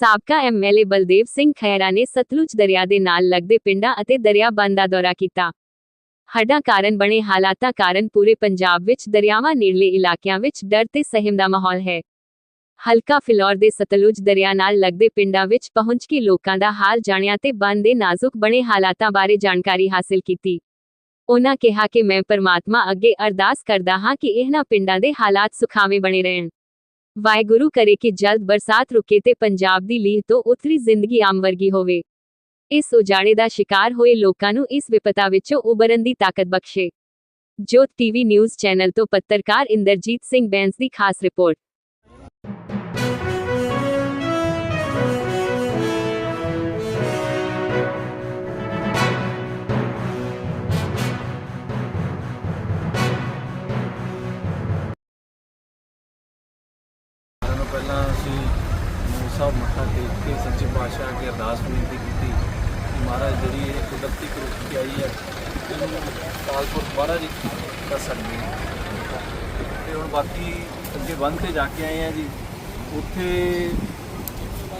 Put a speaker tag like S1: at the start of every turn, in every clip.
S1: ਸਾਬਕਾ ਐਮਐਲਏ ਬਲਦੇਵ ਸਿੰਘ ਖਹਿਰਾ ਨੇ ਸਤਲੁਜ ਦਰਿਆ ਦੇ ਨਾਲ ਲੱਗਦੇ ਪਿੰਡਾਂ ਅਤੇ ਦਰਿਆ ਬੰਦ ਦਾ ਦੌਰਾ ਕੀਤਾ। ਹੜ੍ਹਾਂ ਕਾਰਨ ਬਣੇ ਹਾਲਾਤਾਂ ਕਾਰਨ ਪੂਰੇ ਪੰਜਾਬ ਵਿੱਚ ਦਰਿਆਵਾਂ ਨੇੜਲੇ ਇਲਾਕਿਆਂ ਵਿੱਚ ਡਰ ਤੇ ਸਹਿਮ ਦਾ ਮਾਹੌਲ ਹੈ। ਹਲਕਾ ਫਿਲੌਰ ਦੇ ਸਤਲੁਜ ਦਰਿਆ ਨਾਲ ਲੱਗਦੇ ਪਿੰਡਾਂ ਵਿੱਚ ਪਹੁੰਚ ਕੇ ਲੋਕਾਂ ਦਾ ਹਾਲ ਜਾਣਿਆ ਤੇ ਬੰਦ ਦੇ ਨਾਜ਼ੁਕ ਬਣੇ ਹਾਲਾਤਾਂ ਬਾਰੇ ਜਾਣਕਾਰੀ ਹਾਸਲ ਕੀਤੀ। ਉਹਨਾਂ ਕਿਹਾ ਕਿ ਮੈਂ ਪਰਮਾਤਮਾ ਅੱਗੇ ਅਰਦਾਸ ਕਰਦਾ ਹਾਂ ਕਿ ਇਹਨਾਂ ਪਿੰਡਾਂ ਦੇ ਹਾਲਾਤ ਸੁਖਾਵੇਂ ਬਣੇ ਰਹਿਣ। ਵਾਹਿਗੁਰੂ ਕਰੇ ਕਿ ਜਲਦ ਬਰਸਾਤ ਰੁਕੇ ਤੇ ਪੰਜਾਬ ਦੀ ਲੀਹ ਤੋਂ ਉਤਰੀ ਜ਼ਿੰਦਗੀ ਆਮ ਵਰਗੀ ਹੋਵੇ। ਇਸ ਉਜਾੜੇ ਦਾ ਸ਼ਿਕਾਰ ਹੋਏ ਲੋਕਾਂ ਨੂੰ ਇਸ ਵਿਪਤਾ ਵਿੱਚੋਂ ਉਭਰਨ ਦੀ ਤਾਕਤ ਬਖਸ਼ੇ। ਜੋਤ ਟੀਵੀ ਨਿਊਜ਼ ਚੈਨਲ ਤੋਂ ਪੱਤਰਕਾਰ ਇੰਦਰਜੀਤ ਸਿੰਘ ਬੈਂਸ ਦੀ ਖਾਸ ਰਿਪੋਰਟ।
S2: ਪਹਿਲਾਂ ਅਸੀਂ ਮੂਲ ਸਾਹਿਬ ਮੱਥਾ ਟੇਕ ਕੇ ਸੱਚੇ ਪਾਤਸ਼ਾਹ ਅੱਗੇ ਅਰਦਾਸ ਬੇਨਤੀ ਕੀਤੀ ਕਿ ਮਹਾਰਾਜ ਜਿਹੜੀ ਇਹ ਕੁਦਰਤੀ ਕਰੋਪੀ ਆਈ ਹੈ ਇਹਨੂੰ ਕਾਲਪੁਰ ਦੁਬਾਰਾ ਜੀ ਕਰ ਸਕਦੇ ਹਾਂ ਤੇ ਹੁਣ ਬਾਕੀ ਅੱਗੇ ਬੰਦ ਤੇ ਜਾ ਕੇ ਆਏ ਆ ਜੀ। ਉੱਥੇ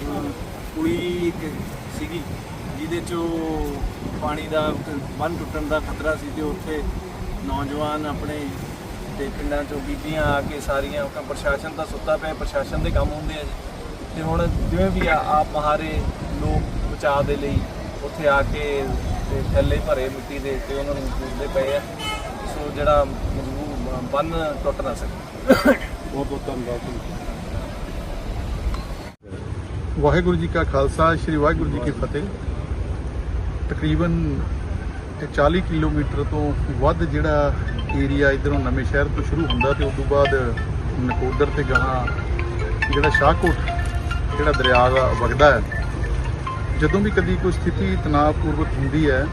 S2: ਅਮ, ਕੁੜੀ ਇੱਕ ਸੀਗੀ ਜਿਹਦੇ ਚੋਂ ਪਾਣੀ ਦਾ ਬੰਨ ਟੁੱਟਣ ਦਾ ਖਤਰਾ ਸੀ ਤੇ ਉੱਥੇ ਨੌਜਵਾਨ ਆਪਣੇ ਤੇ ਪਿੰਡਾਂ ਚੋਂ ਬੀਬੀਆਂ ਆ ਕੇ ਸਾਰੀਆਂ ਉਹ ਪ੍ਰਸ਼ਾਸਨ ਤਾਂ ਸੁੱਤਾ ਪਿਆ, ਪ੍ਰਸ਼ਾਸਨ ਦੇ ਕੰਮ ਹੁੰਦੇ ਆ ਜੀ। ਤੇ ਹੁਣ ਜਿਵੇਂ ਵੀ ਆ, ਆਪ ਮਹਾਰੇ ਲੋਕ ਬਚਾਅ ਦੇ ਲਈ ਉੱਥੇ ਆ ਕੇ ਤੇ ਥੱਲੇ ਭਰੇ ਮਿੱਟੀ ਦੇ ਤੇ ਉਹਨਾਂ ਨੂੰ ਪੂਜਦੇ ਪਏ ਆ। ਸੋ ਜਿਹੜਾ ਮਜ਼ਬੂਰ ਬੰਨ ਟੁੱਟ ਨਾ ਸਕੇ।
S3: ਬਹੁਤ ਬਹੁਤ ਧੰਨਵਾਦ ਵਾਹਿਗੁਰੂ ਜੀ ਕਾ ਖਾਲਸਾ, ਸ੍ਰੀ ਵਾਹਿਗੁਰੂ ਜੀ ਕੀ ਫਤਿਹ। ਤਕਰੀਬਨ 40 ਕਿਲੋਮੀਟਰ ਤੋਂ ਵੱਧ ਜਿਹੜਾ ਏਰੀਆ ਇਧਰੋਂ ਨਵੇਂ ਸ਼ਹਿਰ ਤੋਂ ਸ਼ੁਰੂ ਹੁੰਦਾ ਤੇ ਉਸ ਤੋਂ ਬਾਅਦ ਨਕੋਦਰ ਤੇ ਗਾਹਾਂ ਜਿਹੜਾ ਸ਼ਾਹਕੋਟ, ਜਿਹੜਾ ਦਰਿਆ ਵਗਦਾ ਹੈ। ਜਦੋਂ ਵੀ ਕਦੀ ਕੋਈ ਸਥਿਤੀ ਤਣਾਅਪੂਰਵਕ ਹੁੰਦੀ ਹੈ,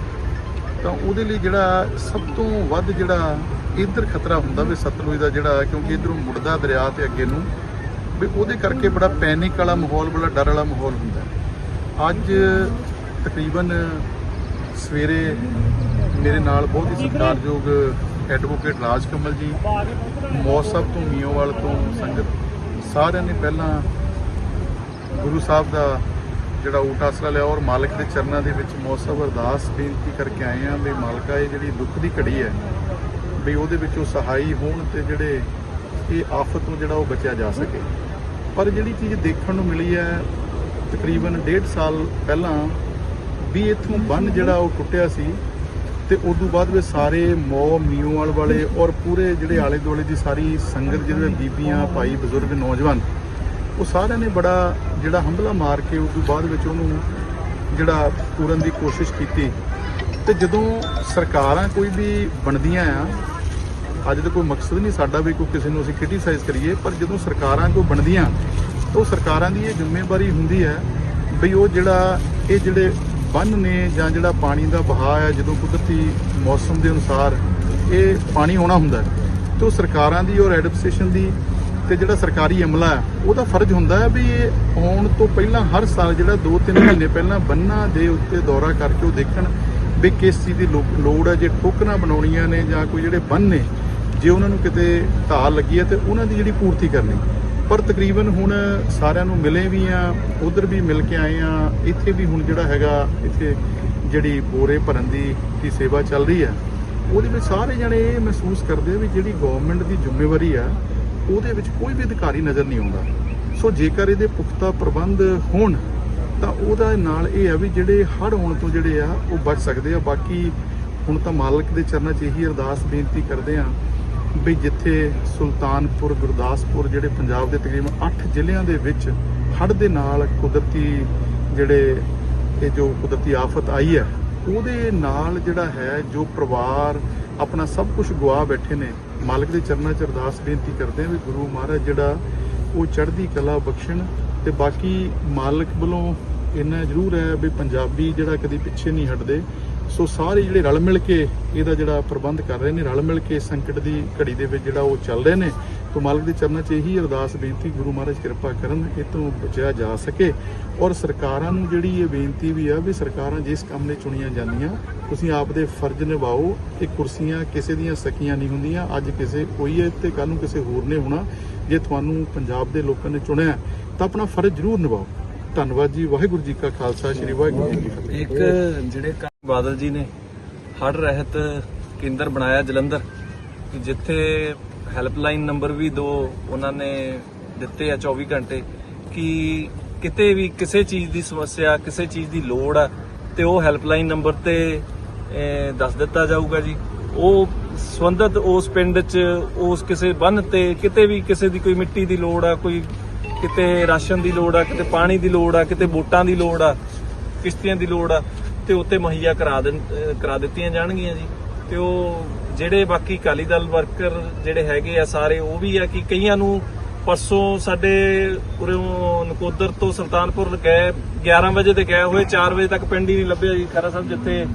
S3: ਤਾਂ ਉਹਦੇ ਲਈ ਜਿਹੜਾ ਸਭ ਤੋਂ ਵੱਧ ਜਿਹੜਾ ਇੱਧਰ ਖਤਰਾ ਹੁੰਦਾ ਵੀ ਸਤਲੁਜ ਦਾ ਜਿਹੜਾ, ਕਿਉਂਕਿ ਇਧਰੋਂ ਮੁੜਦਾ ਦਰਿਆ ਤੇ ਅੱਗੇ ਨੂੰ, ਵੀ ਉਹਦੇ ਕਰਕੇ ਬੜਾ ਪੈਨਿਕ ਵਾਲਾ ਮਾਹੌਲ, ਬੜਾ ਡਰ ਵਾਲਾ ਮਾਹੌਲ ਹੁੰਦਾ ਅੱਜ ਤਕਰੀਬਨ ਸਵੇਰੇ ਮੇਰੇ ਨਾਲ ਬਹੁਤ ਹੀ ਸਤਿਕਾਰਯੋਗ ਐਡਵੋਕੇਟ ਰਾਜ ਕਮਲ ਜੀ ਮੌਸਬ ਤੋਂ ਮੀਓਵਾਲ ਤੋਂ ਸੰਗਤ, ਸਾਰਿਆਂ ਨੇ ਪਹਿਲਾਂ ਗੁਰੂ ਸਾਹਿਬ ਦਾ ਜਿਹੜਾ ਊਟ ਆਸਰਾ ਲਿਆ ਔਰ ਮਾਲਕ ਦੇ ਚਰਨਾਂ ਦੇ ਵਿੱਚ ਮੌਸਮ ਅਰਦਾਸ ਬੇਨਤੀ ਕਰਕੇ ਆਏ ਆ ਵੀ ਮਾਲਕਾ, ਇਹ ਜਿਹੜੀ ਦੁੱਖ ਦੀ ਘੜੀ ਹੈ, ਵੀ ਉਹਦੇ ਵਿੱਚੋਂ ਸਹਾਈ ਹੋਣ ਤੇ ਜਿਹੜੇ ਇਹ ਆਫਤ ਤੋਂ ਜਿਹੜਾ ਉਹ ਬਚਿਆ ਜਾ ਸਕੇ। ਪਰ ਜਿਹੜੀ ਚੀਜ਼ ਦੇਖਣ ਨੂੰ ਮਿਲੀ ਹੈ, ਤਕਰੀਬਨ 1.5 ਸਾਲ ਪਹਿਲਾਂ ਵੀ ਇੱਥੋਂ ਬੰਨ ਜਿਹੜਾ ਉਹ ਟੁੱਟਿਆ ਸੀ ਤੇ ਉਸ ਤੋਂ ਬਾਅਦ ਵਿੱਚ ਸਾਰੇ ਮੋ ਮੀਓਵਾਲ ਵਾਲੇ ਔਰ ਪੂਰੇ ਜਿਹੜੇ ਆਲੇ ਦੁਆਲੇ ਦੀ ਸਾਰੀ ਸੰਗਤ ਜਿਹੜੇ ਬੀਬੀਆਂ, ਭਾਈ, ਬਜ਼ੁਰਗ, ਨੌਜਵਾਨ, ਉਹ ਸਾਰਿਆਂ ਨੇ ਬੜਾ ਜਿਹੜਾ ਹੰਭਲਾ ਮਾਰ ਕੇ ਉਸ ਤੋਂ ਬਾਅਦ ਵਿੱਚ ਉਹਨੂੰ ਜਿਹੜਾ ਪੂਰਨ ਦੀ ਕੋਸ਼ਿਸ਼ ਕੀਤੀ। ਤੇ ਜਦੋਂ ਸਰਕਾਰਾਂ ਕੋਈ ਵੀ ਬਣਦੀਆਂ ਆ, ਅੱਜ ਤਾਂ ਕੋਈ ਮਕਸਦ ਨਹੀਂ ਸਾਡਾ ਵੀ ਕੋਈ ਕਿਸੇ ਨੂੰ ਅਸੀਂ ਕ੍ਰਿਟੀਸਾਈਜ਼ ਕਰੀਏ, ਪਰ ਜਦੋਂ ਸਰਕਾਰਾਂ ਕੋਈ ਬਣਦੀਆਂ, ਤਾਂ ਉਹ ਸਰਕਾਰਾਂ ਦੀ ਇਹ ਜ਼ਿੰਮੇਵਾਰੀ ਹੁੰਦੀ ਹੈ ਵੀ ਉਹ ਜਿਹੜਾ ਇਹ ਜਿਹੜੇ ਬੰਨ ਨੇ ਜਾਂ ਜਿਹੜਾ ਪਾਣੀ ਦਾ ਵਹਾਅ ਹੈ, ਜਦੋਂ ਕੁਦਰਤੀ ਮੌਸਮ ਦੇ ਅਨੁਸਾਰ ਇਹ ਪਾਣੀ ਆਉਣਾ ਹੁੰਦਾ ਹੈ, ਤੇ ਉਹ ਸਰਕਾਰਾਂ ਦੀ ਔਰ ਐਡਮਿਨਿਸਟ੍ਰੇਸ਼ਨ ਦੀ ਤੇ ਜਿਹੜਾ ਸਰਕਾਰੀ ਅਮਲਾ ਹੈ, ਉਹਦਾ ਫਰਜ਼ ਹੁੰਦਾ ਹੈ ਵੀ ਇਹ ਆਉਣ ਤੋਂ ਪਹਿਲਾਂ ਹਰ ਸਾਲ ਜਿਹੜਾ 2-3 ਮਹੀਨੇ ਪਹਿਲਾਂ ਬੰਨਾਂ ਦੇ ਉੱਤੇ ਦੌਰਾ ਕਰਕੇ ਉਹ ਦੇਖਣ ਵੀ ਕਿਸ ਚੀਜ਼ ਦੀ ਲੋ- ਲੋੜ ਹੈ। ਜੇ ਠੋਕਰਾਂ ਬਣਾਉਣੀਆਂ ਨੇ ਜਾਂ ਕੋਈ ਜਿਹੜੇ ਬੰਨ ਨੇ, ਜੇ ਉਹਨਾਂ ਨੂੰ ਕਿਤੇ ਢਾਲ ਲੱਗੀ ਹੈ ਤੇ ਉਹਨਾਂ ਦੀ ਜਿਹੜੀ ਪੂਰਤੀ ਕਰਨੀ। ਪਰ ਤਕਰੀਬਨ ਹੁਣ ਸਾਰਿਆਂ ਨੂੰ ਮਿਲੇ ਵੀ ਆ, ਉਧਰ ਵੀ ਮਿਲ ਕੇ ਆਏ ਆ। ਇੱਥੇ ਵੀ ਹੁਣ ਜਿਹੜਾ ਹੈਗਾ, ਇੱਥੇ ਜਿਹੜੀ ਬੋਰੇ ਭਰਨ ਦੀ ਦੀ ਸੇਵਾ ਚੱਲ ਰਹੀ ਆ, ਉਹਦੇ ਵਿੱਚ ਸਾਰੇ ਜਣੇ ਇਹ ਮਹਿਸੂਸ ਕਰਦੇ ਆ ਵੀ ਜਿਹੜੀ ਗਵਰਨਮੈਂਟ ਦੀ ਜ਼ਿੰਮੇਵਾਰੀ ਆ, ਉਹਦੇ ਵਿੱਚ ਕੋਈ ਵੀ ਅਧਿਕਾਰੀ ਨਜ਼ਰ ਨਹੀਂ ਆਉਂਦਾ। ਸੋ ਜੇਕਰ ਇਹਦੇ ਪੁਖਤਾ ਪ੍ਰਬੰਧ ਹੋਣ, ਤਾਂ ਉਹਦਾ ਨਾਲ ਇਹ ਆ ਵੀ ਜਿਹੜੇ ਹੜ੍ਹ ਹੋਣ ਤੋਂ ਜਿਹੜੇ ਆ, ਉਹ ਬਚ ਸਕਦੇ ਆ। ਬਾਕੀ ਹੁਣ ਤਾਂ ਮਾਲਕ ਦੇ ਚਰਨਾਂ 'ਚ ਇਹੀ ਅਰਦਾਸ ਬੇਨਤੀ ਕਰਦੇ ਆ ਵੀ ਜਿੱਥੇ ਸੁਲਤਾਨਪੁਰ, ਗੁਰਦਾਸਪੁਰ ਜਿਹੜੇ ਪੰਜਾਬ ਦੇ ਤਕਰੀਬਨ 8 ਜ਼ਿਲ੍ਹਿਆਂ ਦੇ ਵਿੱਚ ਹੜ੍ਹ ਦੇ ਨਾਲ ਕੁਦਰਤੀ ਜਿਹੜੇ ਇਹ ਜੋ ਕੁਦਰਤੀ ਆਫਤ ਆਈ ਹੈ, ਉਹਦੇ ਨਾਲ ਜਿਹੜਾ ਹੈ ਜੋ ਪਰਿਵਾਰ ਆਪਣਾ ਸਭ ਕੁਝ ਗਵਾ ਬੈਠੇ ਨੇ, ਮਾਲਕ ਦੇ ਚਰਨਾਂ 'ਚ ਅਰਦਾਸ ਬੇਨਤੀ ਕਰਦੇ ਆ ਵੀ ਗੁਰੂ ਮਹਾਰਾਜ ਜਿਹੜਾ ਉਹ ਚੜ੍ਹਦੀ ਕਲਾ ਬਖਸ਼ਣ ਤੇ ਬਾਕੀ ਮਾਲਕ ਵੱਲੋਂ ਇੰਨਾ ਜ਼ਰੂਰ ਹੈ ਵੀ ਪੰਜਾਬੀ ਜਿਹੜਾ ਕਦੀ ਪਿੱਛੇ ਨਹੀਂ ਹਟਦੇ ਸੋ ਸਾਰੇ ਜਿਹੜੇ ਰਲ ਮਿਲ ਕੇ ਇਹਦਾ ਜਿਹੜਾ ਪ੍ਰਬੰਧ ਕਰ ਰਹੇ ਨੇ, ਰਲ ਮਿਲ ਕੇ ਸੰਕਟ ਦੀ ਘੜੀ ਦੇ ਵਿੱਚ ਜਿਹੜਾ ਉਹ ਚੱਲ ਰਹੇ ਨੇ, ਤੋਂ ਮਾਲਕ ਦੇ ਚਰਨਾਂ 'ਚ ਇਹੀ ਅਰਦਾਸ ਬੇਨਤੀ, ਗੁਰੂ ਮਹਾਰਾਜ ਕਿਰਪਾ ਕਰਨ ਇਹ ਤੋਂ ਬਚਿਆ ਜਾ ਸਕੇ। ਔਰ ਸਰਕਾਰਾਂ ਨੂੰ ਜਿਹੜੀ ਇਹ ਬੇਨਤੀ ਵੀ ਆ ਵੀ ਸਰਕਾਰਾਂ ਜਿਸ ਕੰਮ ਲਈ ਚੁਣੀਆਂ ਜਾਂਦੀਆਂ, ਤੁਸੀਂ ਆਪ ਦੇ ਫਰਜ਼ ਨਿਭਾਓ ਇਹ ਕੁਰਸੀਆਂ ਕਿਸੇ ਦੀਆਂ ਸਕੀਆਂ ਨਹੀਂ ਹੁੰਦੀਆਂ, ਅੱਜ ਕਿਸੇ ਕੋਈ ਹੈ ਤੇ ਕੱਲ ਨੂੰ ਕਿਸੇ ਹੋਰ ਨੇ ਹੋਣਾ, ਜੇ ਤੁਹਾਨੂੰ ਪੰਜਾਬ ਦੇ ਲੋਕਾਂ ਨੇ ਚੁਣਿਆ ਤਾਂ ਆਪਣਾ ਫਰਜ਼ ਜ਼ਰੂਰ ਨਿਭਾਓ। ਧੰਨਵਾਦ ਜੀ, ਵਾਹਿਗੁਰੂ ਜੀ ਕਾ ਖਾਲਸਾ, ਸ੍ਰੀ ਵਾਹਿਗੁਰੂ ਜੀ ਕੀ ਫਤਿਹ।
S2: ਇੱਕ ਜਿਹੜੇ ਬਾਦਲ ਜੀ ਨੇ ਹੜ੍ਹ ਰਹਿਤ ਕੇਂਦਰ ਬਣਾਇਆ ਜਲੰਧਰ ਜਿੱਥੇ ਹੈਲਪਲਾਈਨ ਨੰਬਰ ਵੀ ਦੋ ਉਹਨਾਂ ਨੇ ਦਿੱਤੇ ਆ 24 ਘੰਟੇ, ਕਿ ਕਿਤੇ ਵੀ ਕਿਸੇ ਚੀਜ਼ ਦੀ ਸਮੱਸਿਆ, ਕਿਸੇ ਚੀਜ਼ ਦੀ ਲੋੜ ਆ, ਤੇ ਉਹ ਹੈਲਪਲਾਈਨ ਨੰਬਰ ਤੇ ਦੱਸ ਦਿੱਤਾ ਜਾਊਗਾ ਜੀ। ਉਹ ਸੰਬੰਧਤ ਉਸ ਪਿੰਡ 'ਚ, ਉਸ ਕਿਸੇ ਬੰਨ ਤੇ, ਕਿਤੇ ਵੀ ਕਿਸੇ ਦੀ ਕੋਈ ਮਿੱਟੀ ਦੀ ਲੋੜ ਆ, ਕੋਈ ਕਿਤੇ ਰਾਸ਼ਨ ਦੀ ਲੋੜ ਆ ਕਿਤੇ ਪਾਣੀ ਦੀ ਲੋੜ ਆ ਕਿਤੇ ਵੋਟਾਂ ਦੀ ਲੋੜ ਆ ਕਿਸ਼ਤੀਆਂ ਦੀ ਲੋੜ ਆ ਤੇ ਉੱਤੇ ਮੁਹੱਈਆ ਕਰਾ ਦੇਣ ਕਰਾ ਦਿੱਤੀਆਂ ਜਾਣਗੀਆਂ ਜੀ। ਤੇ ਉਹ ਜਿਹੜੇ ਬਾਕੀ ਅਕਾਲੀ ਦਲ ਵਰਕਰ ਜਿਹੜੇ ਹੈਗੇ ਆ ਸਾਰੇ ਉਹ ਵੀ ਆ ਕਿ ਕਈਆਂ ਨੂੰ ਪਰਸੋਂ ਸਾਡੇ ਉਰੋਂ ਨਕੋਦਰ ਤੋਂ ਸੁਲਤਾਨਪੁਰ ਗਏ 11 ਵਜੇ ਤੇ ਗਏ ਹੋਏ 4 ਵਜੇ ਤੱਕ ਪਿੰਡ ਹੀ ਨਹੀਂ ਲੱਭਿਆ ਜੀ ਖਰਾ ਸਾਹਿਬ ਜਿੱਥੇ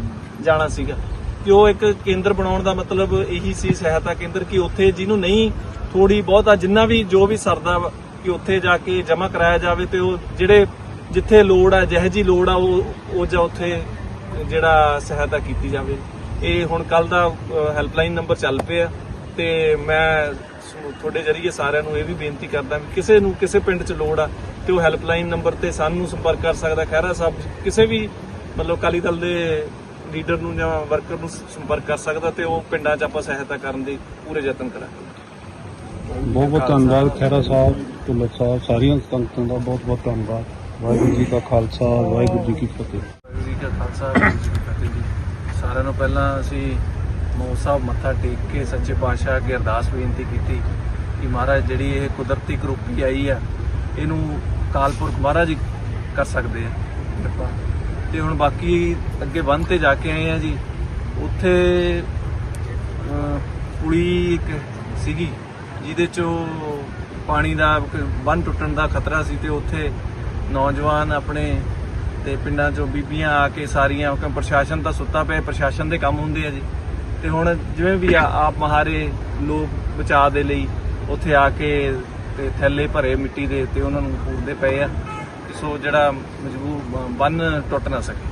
S2: ਜਾਣਾ ਸੀਗਾ। ਕਿ ਉਹ ਇੱਕ ਕੇਂਦਰ ਬਣਾਉਣ ਦਾ ਮਤਲਬ ਇਹੀ ਸੀ ਸਹਾਇਤਾ ਕੇਂਦਰ ਕਿ ਉੱਥੇ ਜਿਹਨੂੰ ਨਹੀਂ ਥੋੜੀ ਬਹੁਤਾ ਜਿੰਨਾ ਵੀ ਜੋ ਵੀ ਸਰਦਾ ਵਾ, ਕਿ ਉੱਥੇ ਜਾ ਕੇ ਜਮ੍ਹਾਂ ਕਰਾਇਆ ਜਾਵੇ ਤੇ ਉਹ ਜਿਹੜੇ ਜਿੱਥੇ ਲੋੜ ਆ, ਜਿਹੋ ਜੀ ਲੋੜ ਆ, ਉਹ ਉਹ ਜਾਂ ਉੱਥੇ ਜਿਹੜਾ ਸਹਾਇਤਾ ਕੀਤੀ ਜਾਵੇ। ਇਹ ਹੁਣ ਕੱਲ ਦਾ ਹੈਲਪਲਾਈਨ ਨੰਬਰ ਚੱਲ ਪਿਆ ਤੇ ਮੈਂ ਤੁਹਾਡੇ ਜਰੀਏ ਸਾਰਿਆਂ ਨੂੰ ਇਹ ਵੀ ਬੇਨਤੀ ਕਰਦਾ ਵੀ ਕਿਸੇ ਨੂੰ ਕਿਸੇ ਪਿੰਡ 'ਚ ਲੋੜ ਆ ਤੇ ਉਹ ਹੈਲਪਲਾਈਨ ਨੰਬਰ ਤੇ ਸਾਨੂੰ ਸੰਪਰਕ ਕਰ ਸਕਦਾ। ਖਹਿਰਾ ਸਾਹਿਬ, ਕਿਸੇ ਵੀ ਮਤਲਬ ਅਕਾਲੀ ਦਲ ਦੇ ਲੀਡਰ ਨੂੰ ਜਾਂ ਵਰਕਰ ਨੂੰ ਸੰਪਰਕ ਕਰ ਸਕਦਾ ਤੇ ਉਹ ਪਿੰਡਾਂ 'ਚ ਆਪਾਂ ਸਹਾਇਤਾ ਕਰਨ ਦੀ ਪੂਰੇ ਯਤਨ ਕਰਾਂਗੇ।
S4: ਬਹੁਤ ਬਹੁਤ ਧੰਨਵਾਦ ਖਹਿਰਾ ਸਾਹਿਬ ਭੁੱਲਰ ਸਾਹਿਬ ਸਾਰੀਆਂ ਸੰਗਤਾਂ ਦਾ ਬਹੁਤ ਬਹੁਤ ਧੰਨਵਾਦ। ਵਾਹਿਗੁਰੂ ਜੀ ਕਾ ਖਾਲਸਾ ਵਾਹਿਗੁਰੂ ਜੀ ਕੀ ਫਤਿਹ।
S2: ਵਾਹਿਗੁਰੂ ਜੀ ਕਾ ਖਾਲਸਾ ਵਾਹਿਗੁਰੂ ਜੀ ਕੀ ਫਤਿਹ ਜੀ। ਸਾਰਿਆਂ ਨੂੰ ਪਹਿਲਾਂ ਅਸੀਂ ਮੌ ਸਾਹਿਬ ਮੱਥਾ ਟੇਕ ਕੇ ਸੱਚੇ ਪਾਤਸ਼ਾਹ ਅੱਗੇ ਅਰਦਾਸ ਬੇਨਤੀ ਕੀਤੀ ਕਿ ਮਹਾਰਾਜ ਜਿਹੜੀ ਇਹ ਕੁਦਰਤੀ ਕਰੋਪੀ ਆਈ ਆ ਇਹਨੂੰ ਕਾਲਪੁਰਖ ਮਹਾਰਾਜ ਹੀ ਕਰ ਸਕਦੇ ਆ। ਕਿਰਪਾ ਤੇ ਹੁਣ ਬਾਕੀ ਅੱਗੇ ਬੰਨ ਤੇ ਜਾ ਕੇ ਆਏ ਆ ਜੀ ਉੱਥੇ ਅਹ, ਪੁਲੀ ਇੱਕ ਸੀਗੀ ਜਿਹਦੇ ਚੋਂ ਪਾਣੀ ਦਾ ਬੰਨ ਟੁੱਟਣ ਦਾ ਖਤਰਾ ਸੀ ਤੇ ਉੱਥੇ ਨੌਜਵਾਨ ਆਪਣੇ ਤੇ ਪਿੰਡਾਂ ਚੋਂ ਬੀਬੀਆਂ ਆ ਕੇ ਸਾਰੀਆਂ, ਕਿਉਂਕਿ ਪ੍ਰਸ਼ਾਸਨ ਤਾਂ ਸੁੱਤਾ ਪਿਆ, ਪ੍ਰਸ਼ਾਸਨ ਦੇ ਕੰਮ ਹੁੰਦੇ ਆ ਜੀ। ਤੇ ਹੁਣ ਜਿਵੇਂ ਵੀ ਆ, ਆਪ ਮਹਾਰੇ ਲੋਕ ਬਚਾਅ ਦੇ ਲਈ ਉੱਥੇ ਆ ਕੇ ਤੇ ਥੈਲੇ ਭਰੇ ਮਿੱਟੀ ਦੇ ਤੇ ਉਹਨਾਂ ਨੂੰ ਪੂਰਦੇ ਪਏ ਆ, ਸੋ ਜਿਹੜਾ ਮਜਬੂਰ ਬੰਨ ਟੁੱਟ ਨਾ ਸਕੇ।